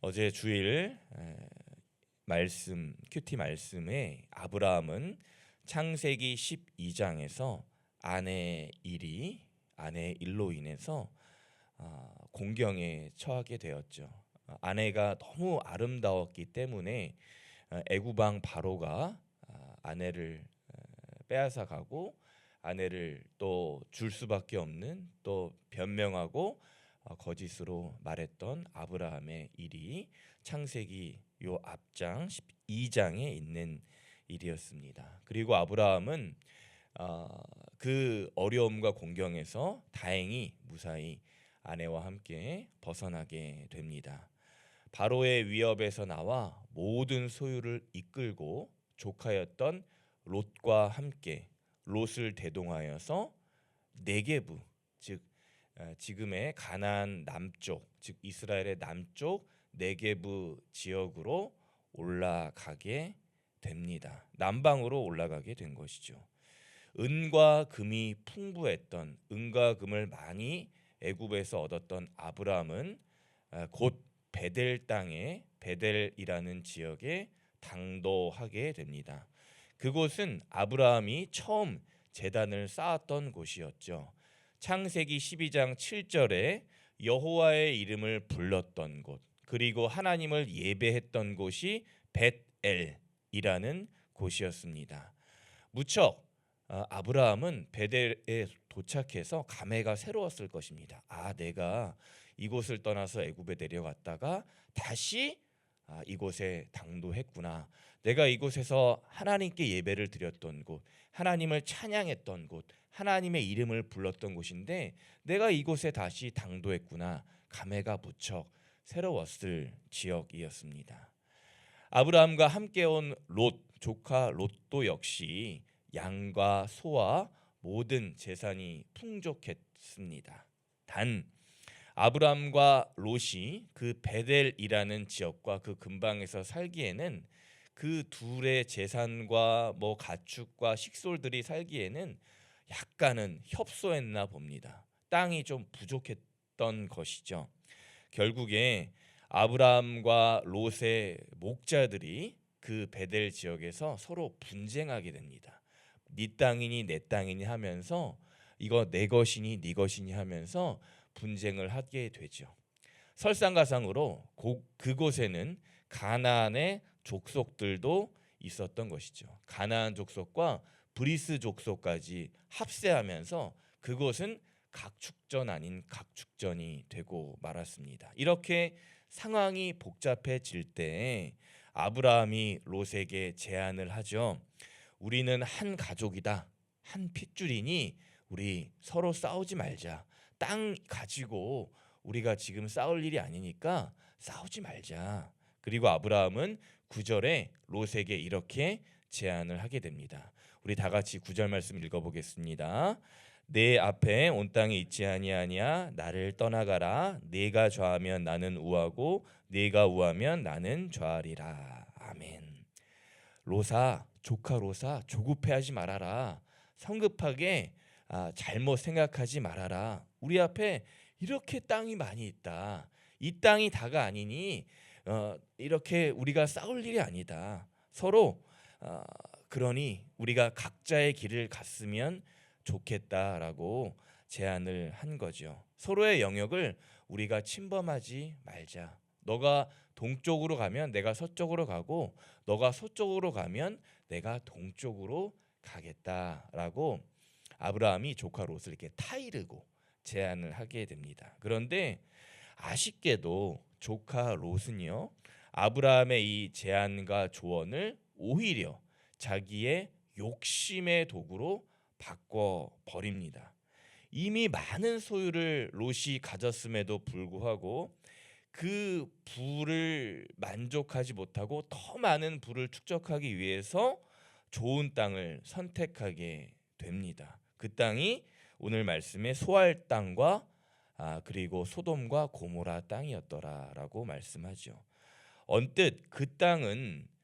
어제 주일 에, 말씀 큐티 말씀에 아브라함은 창세기 12장에서 아내 일이 아내 일로 인해서 아, 공경에 처하게 되었죠. 아, 아내가 너무 아름다웠기 때문에 아, 애구방 바로가 아, 아내를 어, 빼앗아 가고 아내를 또 줄 수밖에 없는 또 변명하고 어, 거짓으로 말했던 아브라함의 일이 창세기 요 앞장 12장에 있는 일이었습니다. 그리고 아브라함은 어, 그 어려움과 공경에서 다행히 무사히 아내와 함께 벗어나게 됩니다. 바로의 위협에서 나와 모든 소유를 이끌고 조카였던 롯과 함께 롯을 대동하여서 네게부 즉 어, 지금의 가나안 남쪽 즉 이스라엘의 남쪽 네게부 지역으로 올라가게 됩니다. 남방으로 올라가게 된 것이죠. 은과 금이 풍부했던 은과 금을 많이 애굽에서 얻었던 아브라함은 아, 곧 베델 땅에 베델이라는 지역에 당도하게 됩니다. 그곳은 아브라함이 처음 제단을 쌓았던 곳이었죠. 창세기 12장 7절에 여호와의 이름을 불렀던 곳 그리고 하나님을 예배했던 곳이 벳엘이라는 곳이었습니다. 무척 어, 아브라함은 베델에 도착해서 감회가 새로웠을 것입니다. 아, 내가 이곳을 떠나서 애굽에 내려갔다가 다시 아, 이곳에 당도했구나. 내가 이곳에서 하나님께 예배를 드렸던 곳, 하나님을 찬양했던 곳, 하나님의 이름을 불렀던 곳인데 내가 이곳에 다시 당도했구나. 감회가 무척 새로웠을 지역이었습니다. 아브라함과 함께 온 롯 조카 롯도 역시 양과 소와 모든 재산이 풍족했습니다. 단 아브라함과 롯이 그 베델이라는 지역과 그 근방에서 살기에는 그 둘의 재산과 뭐 가축과 식솔들이 살기에는 약간은 협소했나 봅니다. 땅이 좀 부족했던 것이죠. 결국에 아브라함과 롯의 목자들이 그 베델 지역에서 서로 분쟁하게 됩니다. 네 땅이니 내 땅이니 하면서 이거 내 것이니 네 것이니 하면서 분쟁을 하게 되죠. 설상가상으로 고- 그곳에는 가나안의 족속들도 있었던 것이죠. 가나안 족속과 브리스 족속까지 합세하면서 그곳은 각축전 아닌 각축전이 되고 말았습니다. 이렇게 상황이 복잡해질 때 아브라함이 롯에게 제안을 하죠. 우리는 한 가족이다. 한 핏줄이니 우리 서로 싸우지 말자. 땅 가지고 우리가 지금 싸울 일이 아니니까 싸우지 말자. 그리고 아브라함은 구절에 롯에게 이렇게 제안을 하게 됩니다. 우리 다 같이 구절 말씀 읽어보겠습니다. 내 앞에 온 땅에 있지 아니하냐? 나를 떠나가라. 내가 좌하면 나는 우하고 내가 우하면 나는 좌하리라. 아멘. 로사 조카 로사 조급해하지 말아라. 성급하게 아, 잘못 생각하지 말아라. 우리 앞에 이렇게 땅이 많이 있다. 이 땅이 다가 아니니 어, 이렇게 우리가 싸울 일이 아니다. 서로 어, 그러니 우리가 각자의 길을 갔으면 좋겠다라고 제안을 한 거죠. 서로의 영역을 우리가 침범하지 말자. 너가 동쪽으로 가면 내가 서쪽으로 가고 너가 서쪽으로 가면 내가 동쪽으로 가겠다라고 아브라함이 조카 롯을 이렇게 타이르고 제안을 하게 됩니다. 그런데 아쉽게도 조카 롯은요 아브라함의 이 제안과 조언을 오히려 자기의 욕심의 도구로 바꿔 버립니다. 이미 많은 소유를 롯이 가졌음에도 불구하고 그 부를 만족하지 못하고 더 많은 부를 축적하기 위해서 좋은 땅을 선택하게 됩니다. 그 땅이 오늘 말씀의 소알 땅과 아, 그리고 소돔과 고모라 땅이었더라라고 말씀하죠. 언뜻 그 땅은 어,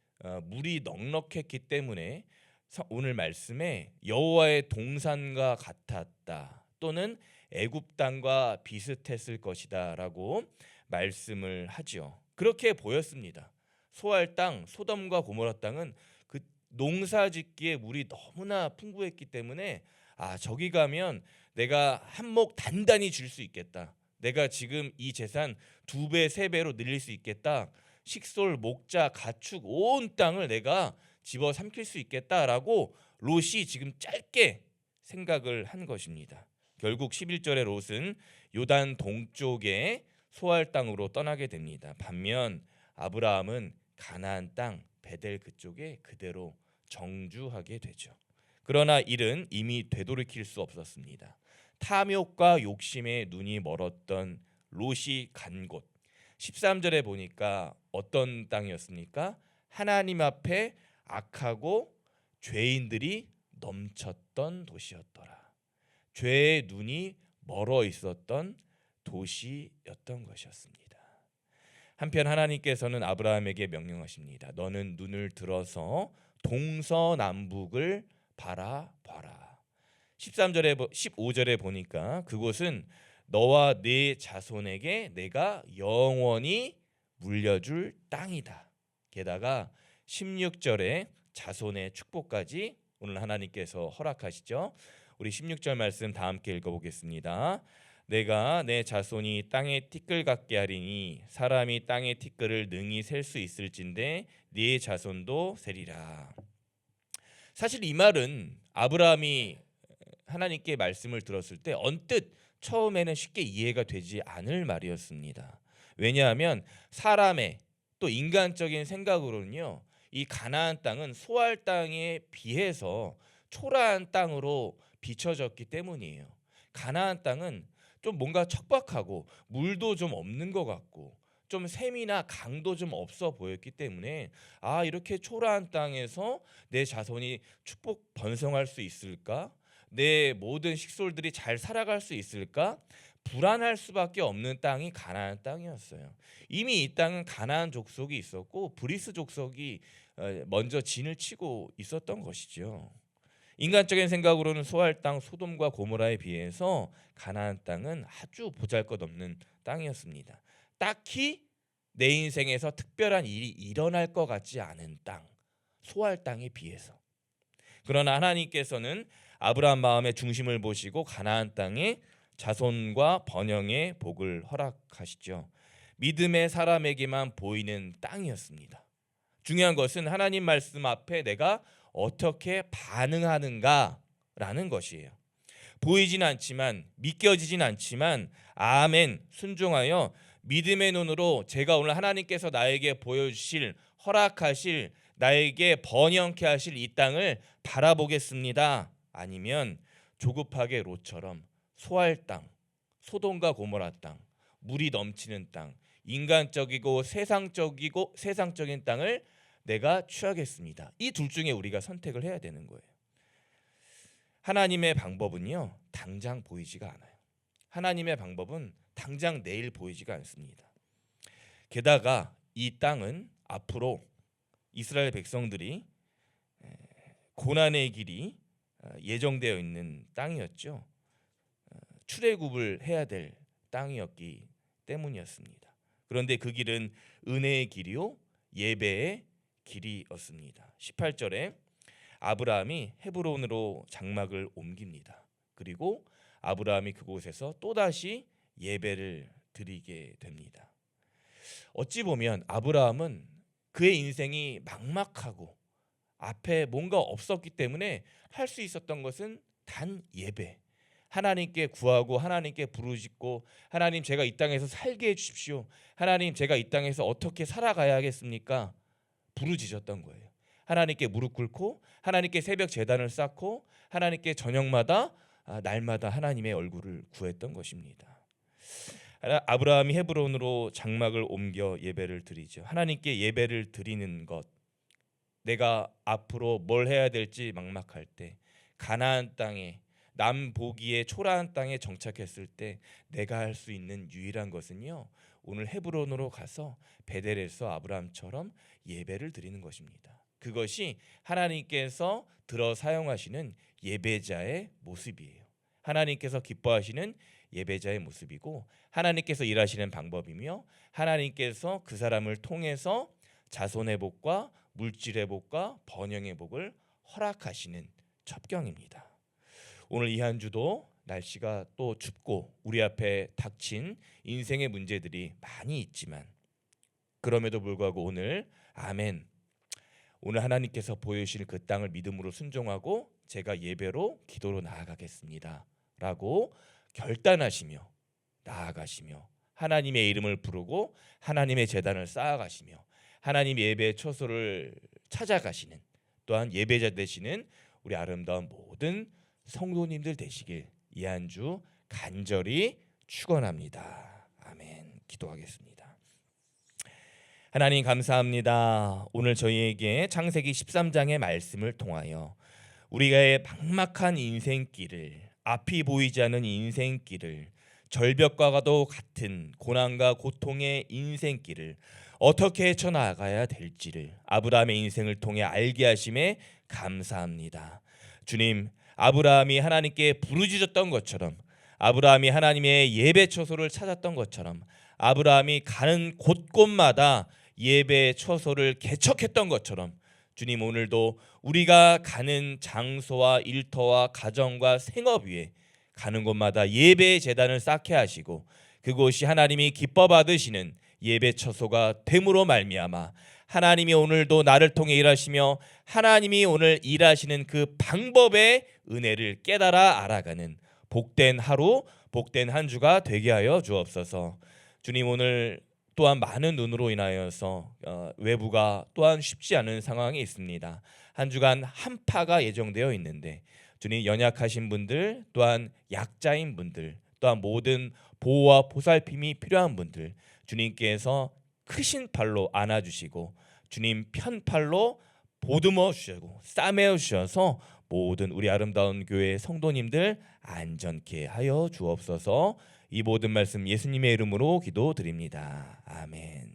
물이 넉넉했기 때문에 서- 오늘 말씀에 여호와의 동산과 같았다 또는 애굽 땅과 비슷했을 것이다라고 말씀을 하죠. 그렇게 보였습니다. 소할 땅 소돔과 고모라 땅은 그 농사 짓기에 물이 너무나 풍부했기 때문에 아 저기 가면 내가 한몫 단단히 줄 수 있겠다. 내가 지금 이 재산 두 배, 세 배로 늘릴 수 있겠다. 식솔, 목자, 가축 온 땅을 내가 집어 삼킬 수 있겠다라고 롯이 지금 짧게 생각을 한 것입니다. 결국 11절에 롯은 요단 동쪽의 소할 땅으로 떠나게 됩니다. 반면 아브라함은 가나안 땅 베델 그쪽에 그대로 정주하게 되죠. 그러나 일은 이미 되돌이킬 수 없었습니다. 탐욕과 욕심에 눈이 멀었던 롯이 간 곳. 13절에 보니까 어떤 땅이었습니까? 하나님 앞에 악하고 죄인들이 넘쳤던 도시였더라. 죄의 눈이 멀어 있었던 도시였던 것이었습니다. 한편 하나님께서는 아브라함에게 명령하십니다. 너는 눈을 들어서 동서남북을 바라봐라. 13절에 15절에 보니까 그곳은 너와 네 자손에게 내가 영원히 물려줄 땅이다. 게다가 16절에 자손의 축복까지 오늘 하나님께서 허락하시죠. 우리 16절 말씀 다 함께 읽어보겠습니다. 내가 내 자손이 땅의 티끌 같게 하리니 사람이 땅의 티끌을 능히 셀 수 있을진데 네 자손도 세리라. 사실 이 말은 아브라함이 하나님께 말씀을 들었을 때 언뜻 처음에는 쉽게 이해가 되지 않을 말이었습니다. 왜냐하면 사람의 또 인간적인 생각으로는요. 이 가나안 땅은 소할 땅에 비해서 초라한 땅으로 비춰졌기 때문이에요. 가나안 땅은 좀 뭔가 척박하고 물도 좀 없는 것 같고 좀 샘이나 강도 좀 없어 보였기 때문에 아 이렇게 초라한 땅에서 내 자손이 축복 번성할 수 있을까? 내 모든 식솔들이 잘 살아갈 수 있을까? 불안할 수밖에 없는 땅이 가나안 땅이었어요. 이미 이 땅은 가나안 족속이 있었고 브리스 족속이 어, 먼저 진을 치고 있었던 것이죠. 인간적인 생각으로는 소할 땅 소돔과 고모라에 비해서 가나안 땅은 아주 보잘것없는 땅이었습니다. 딱히 내 인생에서 특별한 일이 일어날 것 같지 않은 땅, 소할 땅에 비해서. 그러나 하나님께서는 아브라함 마음의 중심을 보시고 가나안 땅에 자손과 번영의 복을 허락하시죠. 믿음의 사람에게만 보이는 땅이었습니다. 중요한 것은 하나님 말씀 앞에 내가 어떻게 반응하는가라는 것이에요. 보이진 않지만 믿겨지진 않지만 아멘 순종하여 믿음의 눈으로 제가 오늘 하나님께서 나에게 보여주실 허락하실 나에게 번영케 하실 이 땅을 바라보겠습니다. 아니면 조급하게 롯처럼 소할 땅, 소돔과 고모라 땅, 물이 넘치는 땅, 인간적이고 세상적이고 세상적인 땅을 내가 취하겠습니다. 이 둘 중에 우리가 선택을 해야 되는 거예요. 하나님의 방법은요 당장 보이지가 않아요. 하나님의 방법은 당장 내일 보이지가 않습니다. 게다가 이 땅은 앞으로 이스라엘 백성들이 고난의 길이 어, 예정되어 있는 땅이었죠. 어, 출애굽을 해야 될 땅이었기 때문이었습니다. 그런데 그 길은 은혜의 길이요 예배의 길이었습니다. 18절에 아브라함이 헤브론으로 장막을 옮깁니다. 그리고 아브라함이 그곳에서 또다시 예배를 드리게 됩니다. 어찌 보면 아브라함은 그의 인생이 막막하고 앞에 뭔가 없었기 때문에 할 수 있었던 것은 단 예배. 하나님께 구하고 하나님께 부르짖고 하나님 제가 이 땅에서 살게 해 주십시오. 하나님 제가 이 땅에서 어떻게 살아가야겠습니까? 부르짖었던 거예요. 하나님께 무릎 꿇고 하나님께 새벽 제단을 쌓고 하나님께 저녁마다 아, 날마다 하나님의 얼굴을 구했던 것입니다. 아브라함이 헤브론으로 장막을 옮겨 예배를 드리죠. 하나님께 예배를 드리는 것. 내가 앞으로 뭘 해야 될지 막막할 때 가나안 땅에 남 보기의 초라한 땅에 정착했을 때 내가 할 수 있는 유일한 것은요. 오늘 헤브론으로 가서 베델에서 아브라함처럼 예배를 드리는 것입니다. 그것이 하나님께서 들어 사용하시는 예배자의 모습이에요. 하나님께서 기뻐하시는 예배자의 모습이고 하나님께서 일하시는 방법이며 하나님께서 그 사람을 통해서 자손 회복과 물질 회복과 번영 회복을 허락하시는 첩경입니다. 오늘 이 한 주도 날씨가 또 춥고 우리 앞에 닥친 인생의 문제들이 많이 있지만 그럼에도 불구하고 오늘 아멘 오늘 하나님께서 보여주실 그 땅을 믿음으로 순종하고 제가 예배로 기도로 나아가겠습니다 라고 결단하시며 나아가시며 하나님의 이름을 부르고 하나님의 재단을 쌓아가시며 하나님 예배 처소를 찾아가시는 또한 예배자 되시는 우리 아름다운 모든 성도님들 되시길 이한주 간절히 축원합니다. 아멘. 기도하겠습니다. 하나님 감사합니다. 오늘 저희에게 창세기 13장의 말씀을 통하여 우리가의 막막한 인생길을 앞이 보이지 않는 인생길을 절벽과도 같은 고난과 고통의 인생길을 어떻게 헤쳐나가야 될지를 아브라함의 인생을 통해 알게 하심에 감사합니다. 주님, 아브라함이 하나님께 부르짖었던 것처럼 아브라함이 하나님의 예배 처소를 찾았던 것처럼 아브라함이 가는 곳곳마다 예배 처소를 개척했던 것처럼 주님 오늘도 우리가 가는 장소와 일터와 가정과 생업 위에 가는 곳마다 예배의 재단을 쌓게 하시고 그곳이 하나님이 기뻐 받으시는 예배 처소가 됨으로 말미암아 하나님이 오늘도 나를 통해 일하시며 하나님이 오늘 일하시는 그 방법의 은혜를 깨달아 알아가는 복된 하루, 복된 한 주가 되게 하여 주옵소서. 주님 오늘 또한 많은 눈으로 인하여서 어, 외부가 또한 쉽지 않은 상황이 있습니다. 한 주간 한파가 예정되어 있는데 주님 연약하신 분들 또한 약자인 분들 또한 모든 보호와 보살핌이 필요한 분들 주님께서 크신 팔로 안아주시고 주님 편팔로 보듬어 주시고 싸매어 주셔서 모든 우리 아름다운 교회 성도님들 안전케 하여 주옵소서. 이 모든 말씀 예수님의 이름으로 기도드립니다. 아멘.